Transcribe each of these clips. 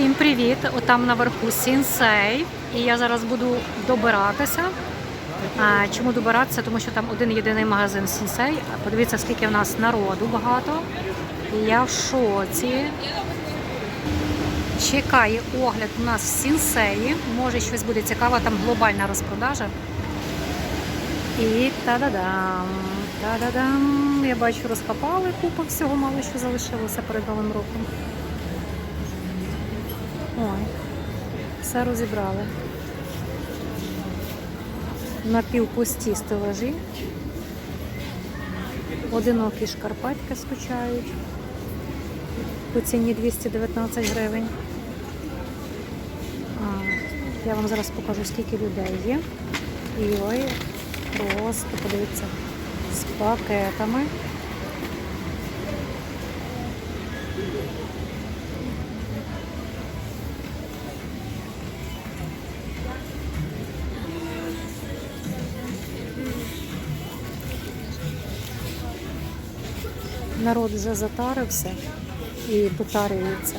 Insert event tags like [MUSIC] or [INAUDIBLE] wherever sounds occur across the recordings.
Всім привіт! Отам наверху Сінсей. І я зараз буду добиратися. Чому добиратися? Тому що там один єдиний магазин Сінсей. Подивіться, скільки в нас народу багато. Я в шоці. Чекає огляд у нас в Сінсеї. Може щось буде цікаве, там глобальна розпродажа. І та-да-дам! Та-да-дам! Я бачу, розкопали купу всього, мало що залишилося перед Новим роком. Ой, все розібрали. Напівпусті стелажі. Одинокі шкарпетки скучають. По ціні 219 гривень. Я вам зараз покажу, скільки людей є. І ой, просто подивіться, з пакетами. Народ вже затарився і дотарюється.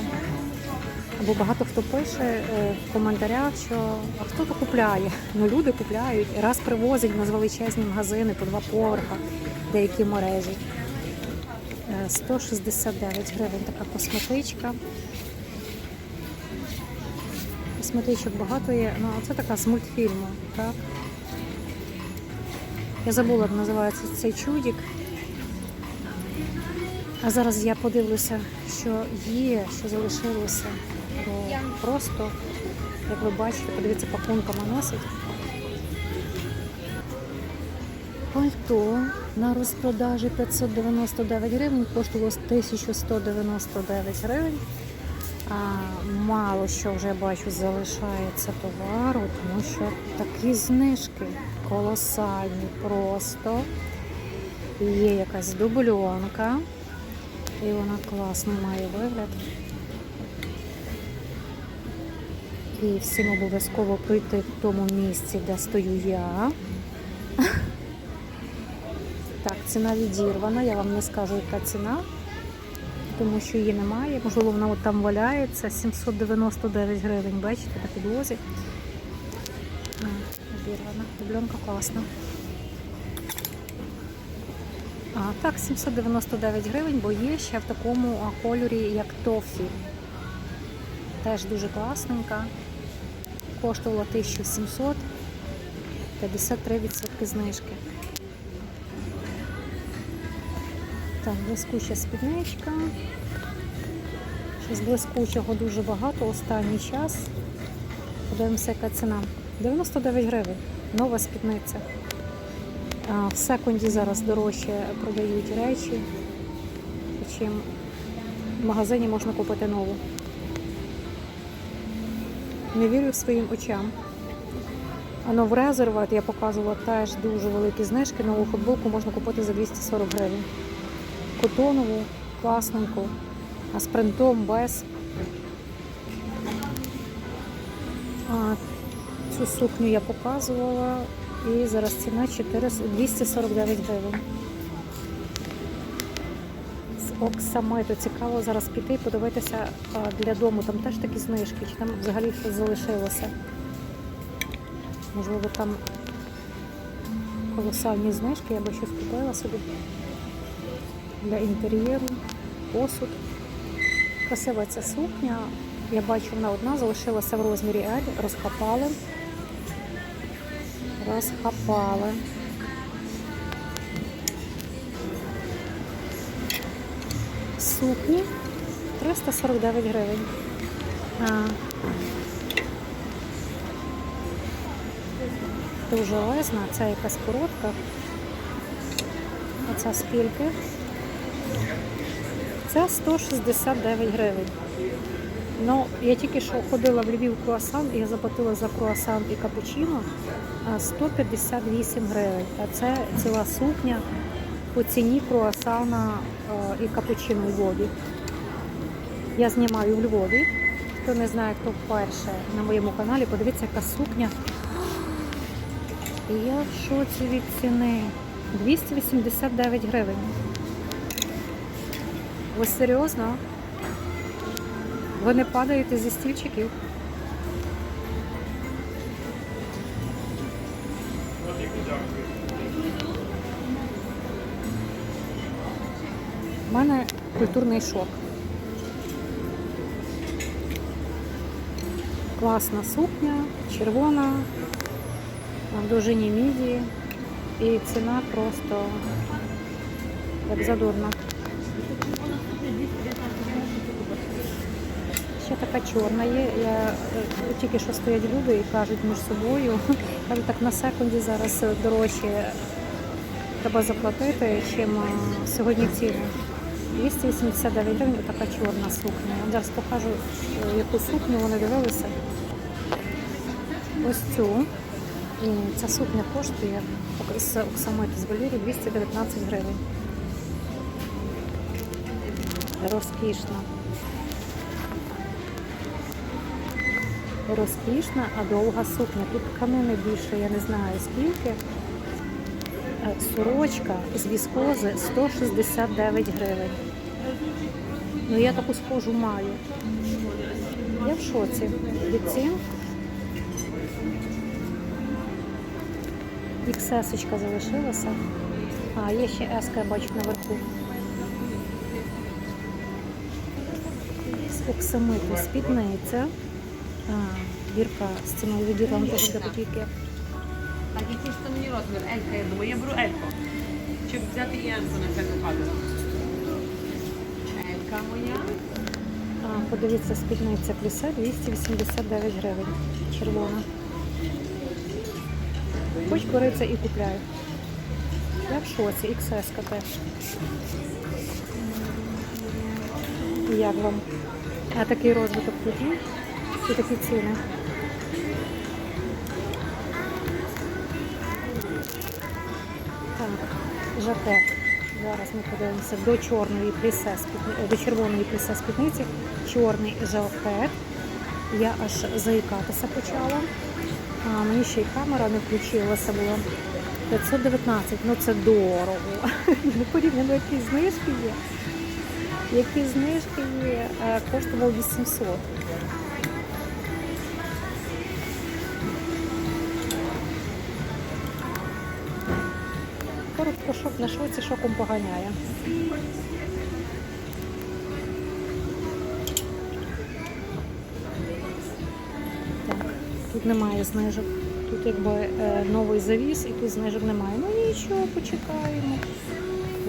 Або багато хто пише е, в коментарях, що а хто то купляє? Ну люди купляють і раз привозять на величезні магазини по два поверха, деякі мережі. Е, 169 гривень така косметичка. Косметичок багато є. Ну, це така з мультфільму, так? Я забула, як називається цей чудик. А зараз я подивлюся, що є, що залишилося. Бо просто, як ви бачите, подивіться, пакунками носить. Пальто на розпродажі 599 гривень, коштувало 1199 гривень. А, мало що вже бачу залишається товару, тому що такі знижки колосальні просто. Є якась дубльонка. І вона класно має вигляд. І всім обов'язково прийти в тому місці, де стою я. Так, ціна відірвана, я вам не скажу, яка ціна, тому що її немає. Можливо, вона от там валяється 799 гривень, бачите, на підлозі. А, Обірвана. Дубльонка класна. А, так, 799 гривень, бо є ще в такому кольорі, як тофі. Теж дуже класненька. Коштувала 1700, 53% знижки. Так, блискуча спідничка. Щось блискучого дуже багато останній час. Подивимося, яка ціна. 99 гривень. Нова спідниця. А, В секунді зараз дорожче продають речі, чим в магазині можна купити нову. Не вірю своїм очам. Ано в резерват я показувала теж дуже великі знижки. Нову футболку можна купити за 240 гривень. Котонову, класненьку, а з принтом без. А, цю сукню я показувала. І зараз ціна 400 249 гривень. З оксамиту. Цікаво зараз піти і подивитися для дому. Там теж такі знижки, чи там взагалі щось залишилося. Можливо, там колосальні знижки, я би щось купила собі для інтер'єру, посуд. Красива ця сукня. Я бачу, вона одна залишилася в розмірі L, розхапали розхапали. Сукні 349 гривень. А. Дуже лезна, це якась коротка. Оця скільки? Це 169 гривень. Ну, я тільки що ходила в Львів круасан, і я заплатила за круасан і капучино 158 гривень. А це ціла сукня по ціні круасана і капучино у Львові. Я знімаю в Львові. Хто не знає, хто вперше на моєму каналі, подивіться, яка сукня. І я в шоці від ціни. 289 гривень. Ви серйозно? Ви не падаєте зі стільчиків. У мене культурний шок. Класна сукня, червона, в довжині міді. І ціна просто як задорна. Така чорна є. Я е, тільки що стоять люди і кажуть між собою. [LAUGHS] Кажуть, так на секунді зараз дорожче треба заплатити, чим е, сьогодні ціни. 289 гривень така чорна сукня. Я зараз покажу, е, яку сукню вони дивилися. Ось цю. І ця сукня коштує з оксамиту з велюру 219 гривень. Розкішна. Розкішна, а довга сукня. Тут тканини більше, я не знаю скільки. Е, Сорочка з віскози 169 гривень. Ну я таку схожу маю. Я в шоці. Від цін. XS-очка залишилася. А, є ще S, я бачу наверху. З оксамиту спідниця. А, бірка з ціною відділом теж для. Так який ж то мені розмір? Елька, я думаю, я беру Ельку. Щоб взяти і Енку на це випадок. Елька моя. А, подивіться, спідниця плісе 289 гривень. Червона. Хоч бери і купляю. Я в шоці, XS теж. Як вам? А такий розвиток тоді і такі ціни. Так, жакет. Зараз ми подивимося до чорної плісе, до червоної плісе спідниці. Чорний жакет. Я аж заїкатися почала. А, мені ще й камера не включилася була. 519, ну це дорого. Ну, Порівняно, які знижки є. Які знижки є, е, коштував 800. Шок на шоці шоком поганяє. Так, тут немає знижок. Тут якби е, новий завіс і тут знижок немає. Ну нічого, почекаємо.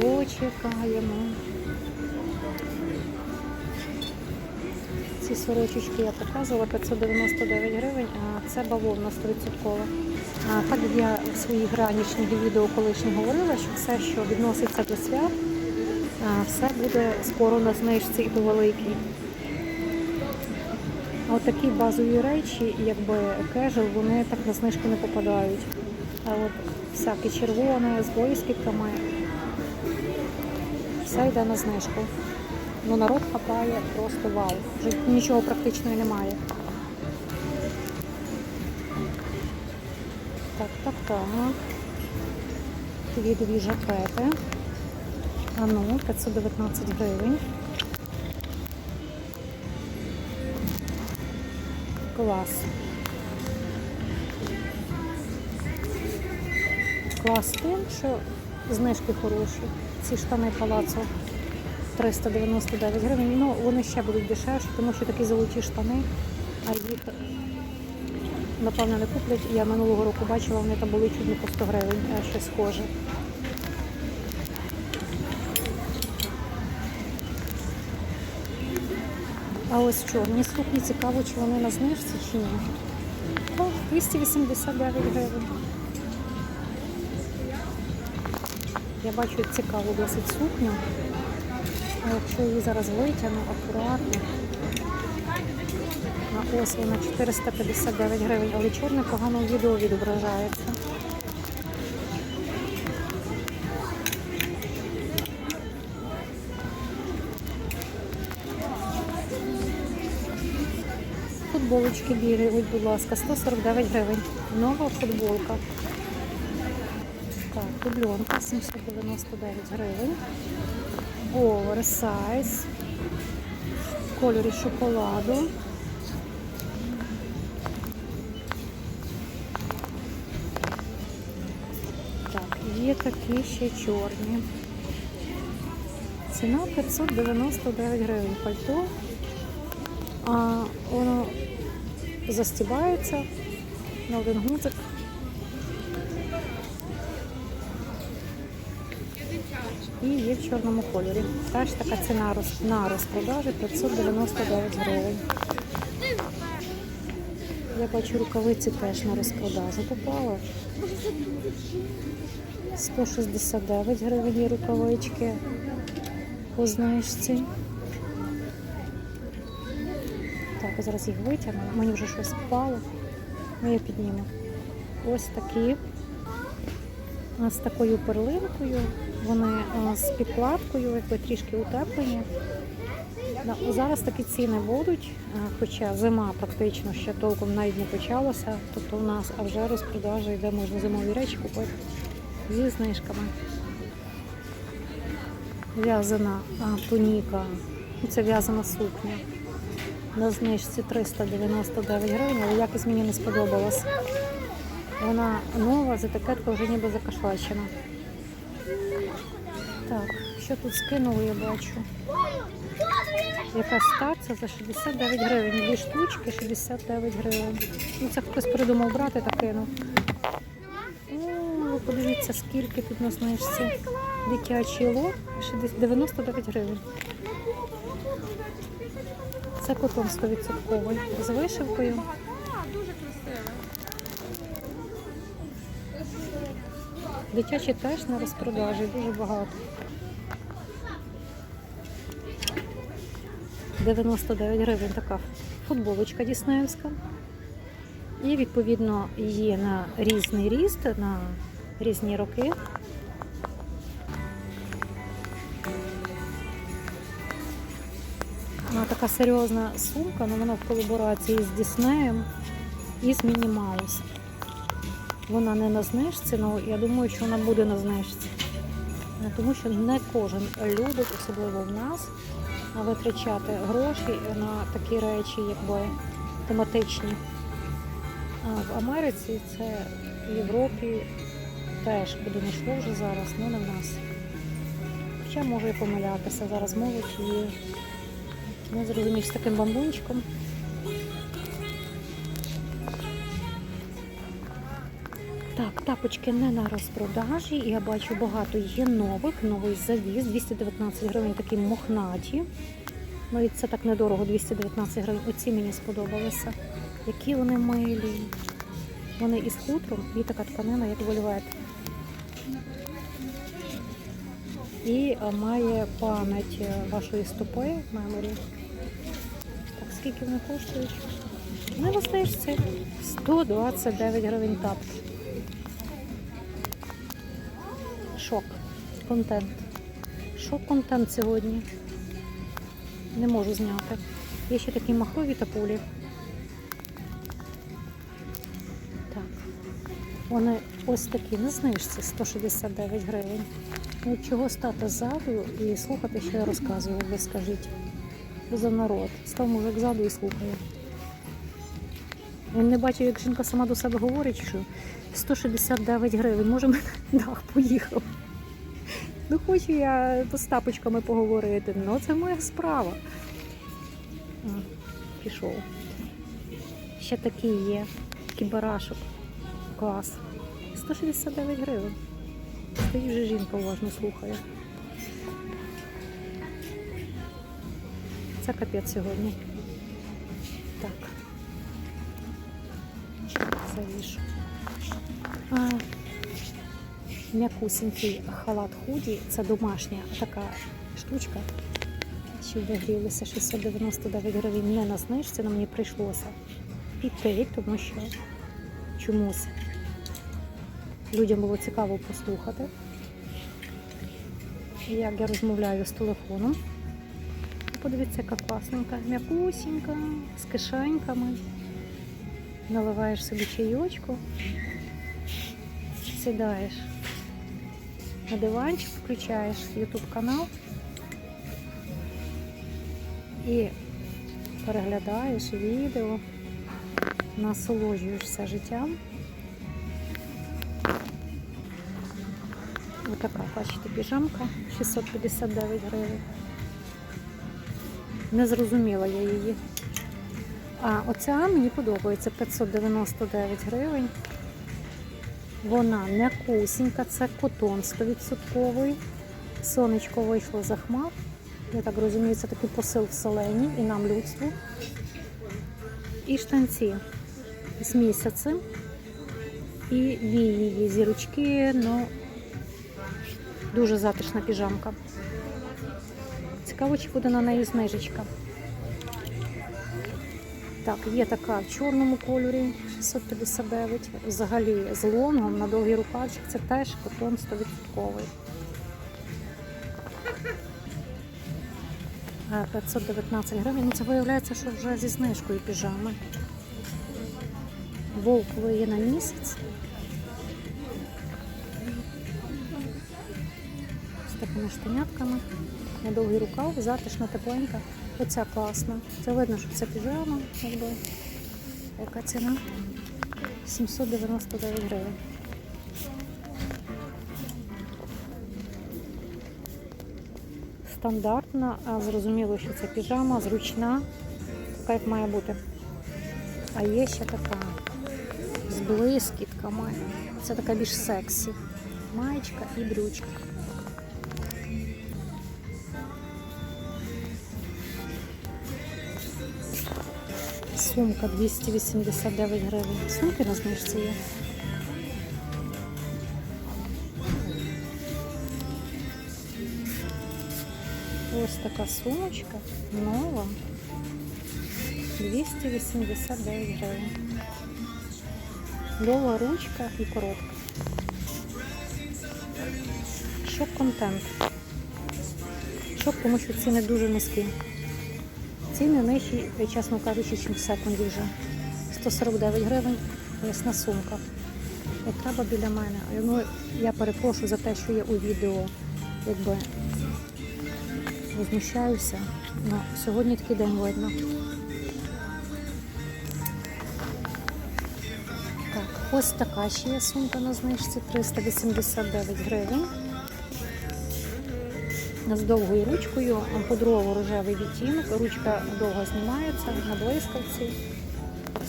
Почекаємо. Ці сорочечки я показувала 599 гривень, а це бавовна 100%. А так як я своїх ранішніх відео колишніх говорила, що все, що відноситься до свят, все буде скоро на знижці і то великій. А от такі базові речі, якби кежел, вони так на знижку не попадають. А от всяке червоне з блискітками, все йде на знижку. Ну народ хапає просто вау. Вже нічого практичного немає. Так, так, так. Дві дві жакети. А ну, 519 гривень. Клас. Клас тим, що знижки хороші. Ці штани палацо 399 гривень. Ну, вони ще будуть дешевші, тому що такі золоті штани, а їх напевно не куплять. Я минулого року бачила, вони там були чуть не по 100 гривень, е, щось схоже. А ось чорні сукні цікаво, чи вони на знижці, чи ні. О, 289 гривень. Я бачу цікаву досить сукню. А якщо її зараз витягну акуратно, а ось вона 459 гривень, але чорне погано в відео відображається. Футболочки білі, ось, будь ласка, 149 гривень. Нова футболка. Так, дубльонка 799 гривень. Оверсайз. кольорі шоколаду. Такі ще чорні. Ціна 599 гривень пальто. А воно застібається на один гудзик. І є в чорному кольорі. Теж така ціна на розпродажі 599 гривень. Я бачу рукавиці теж на розпродажу попали. 169 гривень рукавички по знижці. Так, зараз їх витягну. Мені вже щось впало. Ну, я підніму. Ось такі. З такою перлинкою. Вони з підкладкою, якби трішки утеплені. Зараз такі ціни будуть, хоча зима практично ще толком навіть не почалася. Тобто у нас а вже розпродажа йде, можна зимові речі купити зі знижками. В'язана туніка, ну, це в'язана сукня. На знижці 399 гривень, але якість мені не сподобалась. Вона нова, з етикеткою вже ніби закашлачена. Так, що тут скинули, я бачу. Якась старця за 69 гривень. Дві штучки 69 гривень. Ну, це хтось придумав брати та кинув. Подивіться, скільки тут на знижці. Дитячий лот 60 99 гривень. Це котон 100% з вишивкою. Дуже красиво. Дитячі теж на розпродажі, дуже багато. 99 гривень така футболочка діснеївська. І відповідно є на різний ріст, на різні роки. Вона така серйозна сумка, але вона в колаборації з Діснеєм і з Міні Маус. Вона не на знижці, але я думаю, що вона буде на знижці. Е, Тому що не кожен любить, особливо в нас, витрачати гроші на такі речі, якби тематичні. А в Америці це в Європі теж буде не йшло вже зараз, але не в нас. Хоча можу і помилятися, зараз молодь і не зрозумієш з таким бамбунчиком. Так, тапочки не на розпродажі. Я бачу багато є нових, новий завіз, 219 гривень такі мохнаті. Ну і це так недорого, 219 гривень. Оці мені сподобалися. Які вони милі. Вони із хутром і така тканина, як вольвет. І е, має пам'ять е, вашої стопи меморі. Так, скільки вони коштують? На знижці. 129 гривень тапки. Шок. Контент. Шок контент сьогодні. Не можу зняти. Є ще такі махрові тапулі. Так. Вони ось такі на знижці 169 гривень. Ну, чого стати ззаду і слухати, що я розказую, ви скажіть. За народ? Став мужик ззаду і слухає. Він не бачив, як жінка сама до себе говорить, що 169 гривень, може мене дах поїхав. Ну, хочу я з тапочками поговорити, ну це моя справа. Пішов. Ще такі є, такий. Клас. 169 гривень. Стоїть вже жінка уважно слухає. Це капець сьогодні. Так. Завішу. М'якусенький халат худі. Це домашня така штучка. Щоб ви грілися 699 гривень не на знижці, але мені прийшлося піти, тому що чомусь людям було цікаво послухати, як я розмовляю з телефоном. Подивіться, яка класненька, м'якусінька, з кишеньками. Наливаєш собі чайочку, сідаєш на диванчик, включаєш YouTube канал і переглядаєш відео, насолоджуєшся життям. Отака, бачите, піжамка 659 гривень. Не зрозуміла я її. А оця мені подобається 599 гривень. Вона не кусінька, це котон 100%. Сонечко вийшло за хмар. Я так розумію, це такий посил вселені і нам людству. І штанці з місяцем. І вії, зірочки, ну дуже затишна піжамка. Цікаво, чи буде на неї знижечка. Так, є така в чорному кольорі 659. Взагалі з лонгом на довгий рукавчик. Це теж котон 100%. Е, 519 гривень. Ну це виявляється, що вже зі знижкою піжами. Вовк є на місяць. Такими штанятками. На довгий рукав, затишна, тепленька. Оця класна. Це видно, що це піжама. Якби. Яка ціна? 799 гривень. Стандартна, а зрозуміло, що це піжама, зручна, така як має бути. А є ще така з блискітками. Це така більш сексі. Маєчка і брючка. Сумка 289 гривень. Сумки на знижці є. Ось така сумочка нова. 289 гривень. Довга ручка і коротка. Шок контент. Шок, тому що ціни дуже низькі. Ціни нижчі, чесно кажучи, ніж в секунді вже. 149 гривень, ясна сумка. От треба біля мене. Ну, я перепрошую за те, що я у відео якби возмущаюся. Ну, сьогодні такий день видно. Так, ось така ще є сумка на знижці 389 гривень. З довгою ручкою, пудрово-рожевий відтінок, ручка довго знімається на блискавці.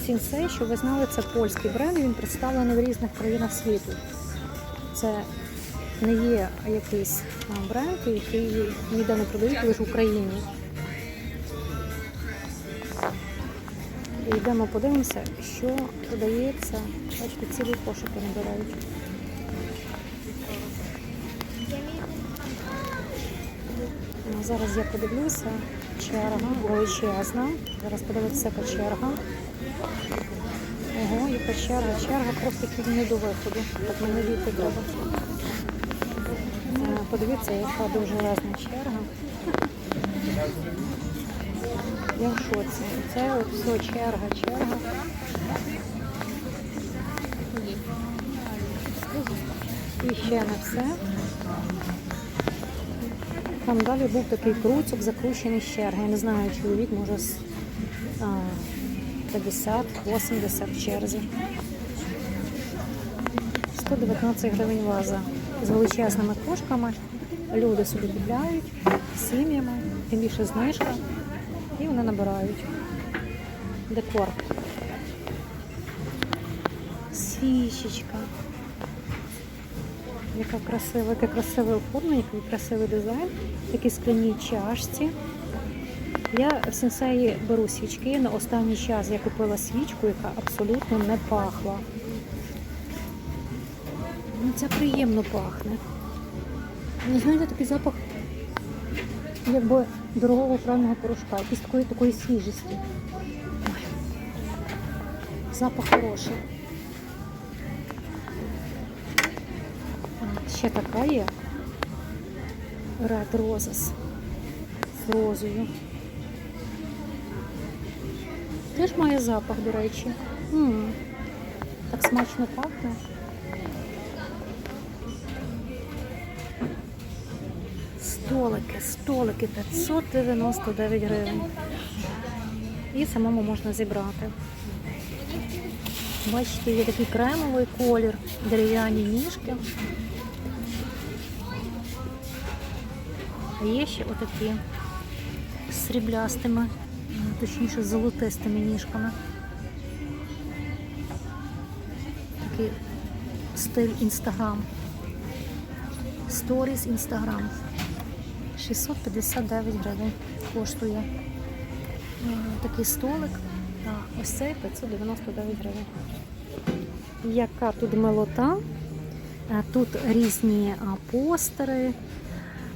Сінсей, що ви знали, це польський бренд, він представлений в різних країнах світу. Це не є якийсь бренд, який ніде не продають лише в Україні. І йдемо подивимося, що продається. Бачите, цілі кошики набирають. Зараз я подивлюся. Черга величезна. Зараз подивитися, яка черга. Ого, яка черга. Черга просто не до виходу. Так мені віти треба. Подивіться, яка довжелезна черга. Я в шоці. Це все черга, черга. І ще не все. Там далі був такий круцик, закручений черги. Я не знаю, чоловік може з 50-80 в черзі. 119 гривень ваза з величезними кошками. Люди собі купляють сім'ями, тим більше знижка, і вони набирають декор. Свічечка. Яка красива, яке красиве оформлення, який красивий дизайн, такі скляні чашці. Я в сенсеї беру свічки. На останній час я купила свічку, яка абсолютно не пахла. Ну, це приємно пахне. Не знаєте, такий запах якби дорогого прального порошка, якийсь такої такої свіжості. Ой. Запах хороший. Ще така є. Red Roses з розою. Теж має запах, до речі. м Так смачно пахне. Столики, столики 599 гривень. І самому можна зібрати. Бачите, є такий кремовий колір, дерев'яні ніжки. А Є ще отакі з сріблястими, точніше з золотистими ніжками. Такий стиль інстаграм. Сторіс інстаграм. 659 гривень коштує такий столик. А ось цей 599 гривень. Яка тут милота? Тут різні постери.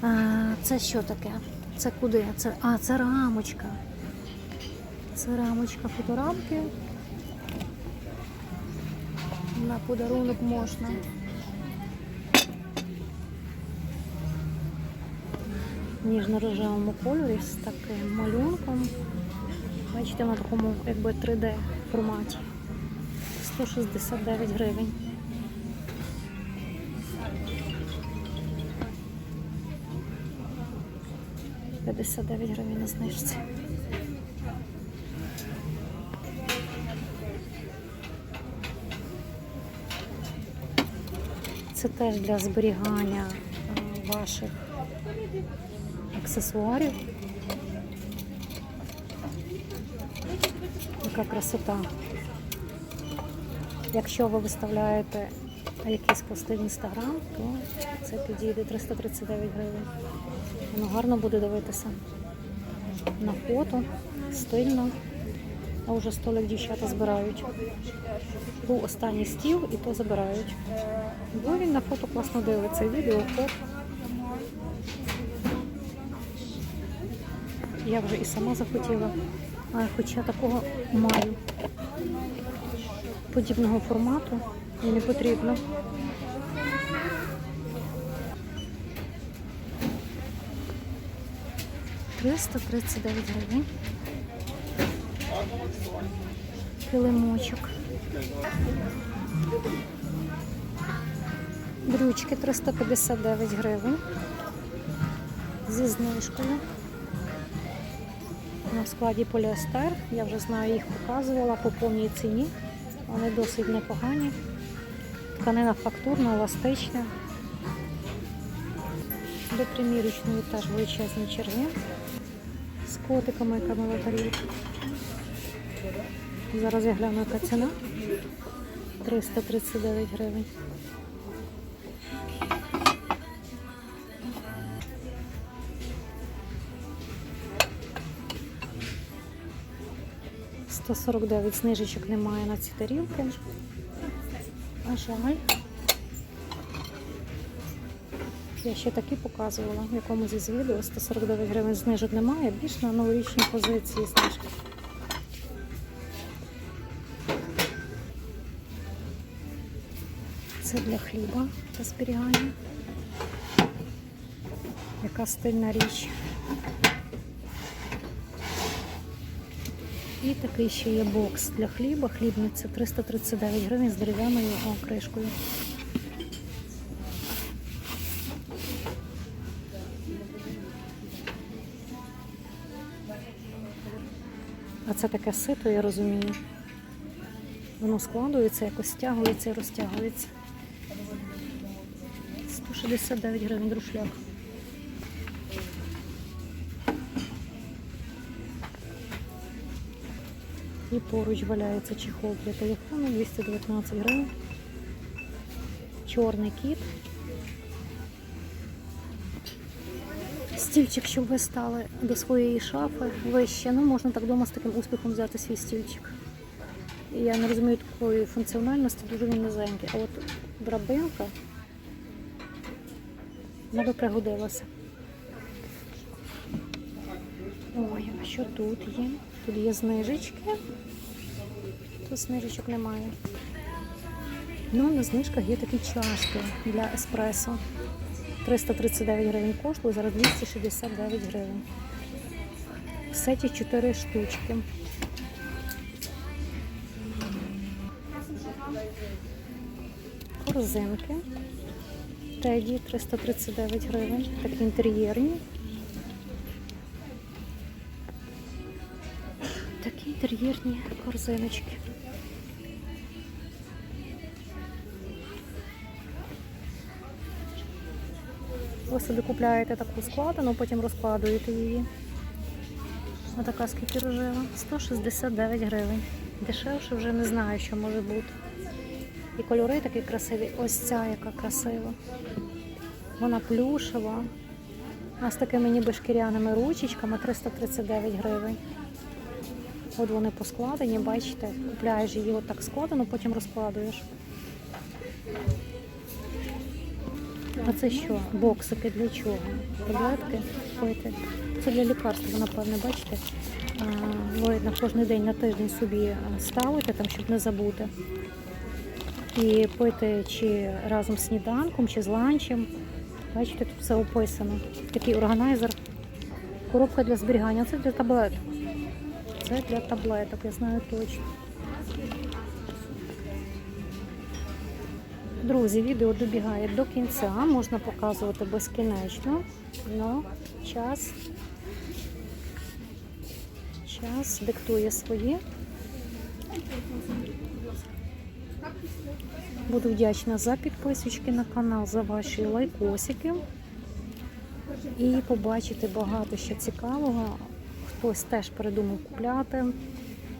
А, Це що таке? Це куди? Це, а, це рамочка. Це рамочка фоторамки. На подарунок можна. Ніжно-рожевому кольорі з таким малюнком. Бачите, на такому якби 3D форматі. 169 гривень. П'ятдесят дев'ять гривень на знижці. Це теж для зберігання е, ваших аксесуарів. Яка красота. Якщо ви виставляєте якийсь пости в інстаграм, то це підійде 339 гривень. Воно гарно буде дивитися на фото, стильно. А вже столик дівчата збирають. Був останній стіл і то забирають. Бо він на фото класно дивиться. Відео, фото. Я вже і сама захотіла, а хоча такого маю. Подібного формату і не потрібно. Триста тридцять дев'ять гривень. Килимочок. Брючки 359 гривень. Зі знижкою. На складі поліестер. Я вже знаю, їх показувала по повній ціні. Вони досить непогані. Тканина фактурна, еластична. До примірочної теж величезні черги. З котиками, тарілка. Зараз я гляну, яка ціна. 339 гривень. Сто сорок дев'ять знижечок немає на ці тарілки. Жаль. Я ще такі показувала в якомусь із відео. 149 гривень знижок немає, більш на новорічні позиції знижки. Це для хліба для зберігання. Яка стильна річ. І такий ще є бокс для хліба. Хлібниця 339 гривень з дерев'яною кришкою. А це таке сито, я розумію. Воно складується, якось стягується і розтягується. 169 гривень друшляк. І поруч валяється чехол для телефону 219 гривень. Чорний кіт. Стільчик, щоб ви стали до своєї шафи вище. Ну, можна так вдома з таким успіхом взяти свій стільчик. Я не розумію такої функціональності, дуже він низенький. А от драбинка би пригодилася. Ой, а що тут є? Тут є знижечки. Тут знижечок немає. Ну, на знижках є такі чашки для еспресо. 339 гривень коштує, зараз 269 гривень. В сеті 4 штучки. Корзинки. Теді 339 гривень. Такі інтер'єрні. Такі корзиночки. Ви собі купляєте таку складену, потім розкладуєте її. Отака скільки рожева? 169 гривень. Дешевше вже не знаю, що може бути. І кольори такі красиві. Ось ця яка красива. Вона плюшева. А з такими ніби шкіряними ручечками 339 гривень. От вони поскладені, бачите, купляєш її отак складено, потім розкладуєш. А це що? Боксики для чого? Таблетки пити. Це для лікарства, напевне, бачите. Ви на кожен день на тиждень собі ставите, там, щоб не забути. І пити чи разом з сніданком, чи з ланчем. Бачите, тут все описано. Такий органайзер. Коробка для зберігання. Це для таблеток. Це для таблеток, я знаю точно. Друзі, відео добігає до кінця, можна показувати безкінечно, але час, час диктує своє. Буду вдячна за підписочки на канал, за ваші лайкосики. І побачити багато ще цікавого. Хтось теж передумав купляти.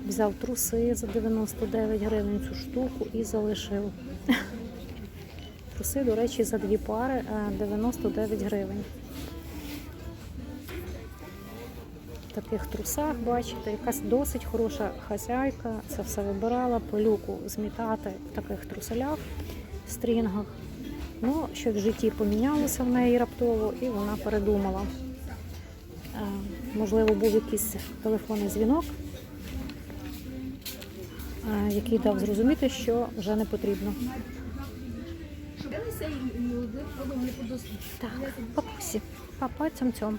Взяв труси за 99 гривень цю штуку і залишив. [LAUGHS] Труси, до речі, за дві пари е, 99 гривень. В таких трусах, бачите, якась досить хороша хазяйка. Це все вибирала, пилюку змітати в таких труселях, стрінгах. Ну, щось в житті помінялося в неї раптово, і вона передумала. Е, Можливо, був якийсь телефонний дзвінок, е, який дав зрозуміти, що вже не потрібно. Так, папусі, папа цьом-цьом.